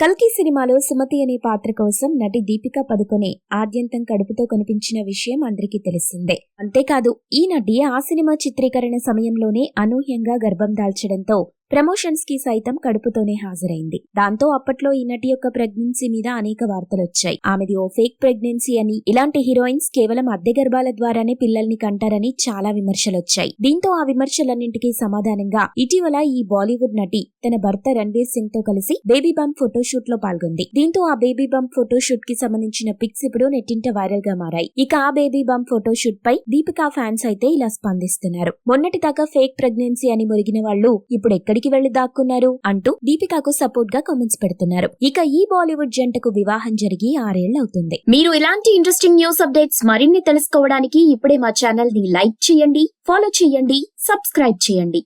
కల్కి సినిమాలో సుమతి అనే పాత్ర కోసం నటి దీపికా పదుకొనే ఆద్యంతం కడుపుతో కనిపించిన విషయం అందరికీ తెలిసిందే. అంతేకాదు ఈ నటి ఆ సినిమా చిత్రీకరణ సమయంలోనే అనూహ్యంగా గర్భం దాల్చడంతో ప్రమోషన్స్కి సైతం కడుపుతోనే హాజరైంది. దాంతో అప్పట్లో ఈ నటి యొక్క ప్రెగ్నెన్సీ మీద అనేక వార్తలొచ్చాయి. ఆమెది ఓ ఫేక్ ప్రెగ్నెన్సీ అని ఇలాంటి హీరోయిన్స్ కేవలం అద్దె గర్భాల ద్వారానే పిల్లల్ని కంటారని చాలా విమర్శలొచ్చాయి. దీంతో ఆ విమర్శలన్నింటికీ సమాధానంగా ఇటీవల ఈ బాలీవుడ్ నటి తన భర్త రణ్వీర్ సింగ్తో కలిసి బేబీ బంప్ ఫోటోషూట్లో పాల్గొంది. దీంతో ఆ బేబీ బంప్ ఫోటోషూట్కి సంబంధించిన పిక్స్ ఇప్పుడు నెట్టింట వైరల్గా మారాయి. ఇక ఆ బేబీ బంప్ ఫోటోషూట్ పై దీపికా ఫ్యాన్స్ అయితే ఇలా స్పందిస్తున్నారు. మొన్నటి దాకా ఫేక్ ప్రెగ్నెన్సీ అని మురిగిన వాళ్ళు ఇప్పుడు ఎక్కడికి వెళ్ళి దాక్కున్నారు అంటూ దీపికాకు సపోర్ట్గా కామెంట్స్ పెడుతున్నారు. ఇక ఈ బాలీవుడ్ జంటకు వివాహం జరిగి ఆరేళ్ళవుతుంది మీరు ఇలాంటి ఇంట్రెస్టింగ్ న్యూస్ అప్డేట్స్ మరిన్ని తెలుసుకోవడానికి ఇప్పుడే మా ఛానల్ని లైక్ చేయండి ఫాలో చేయండి సబ్స్క్రైబ్ చేయండి.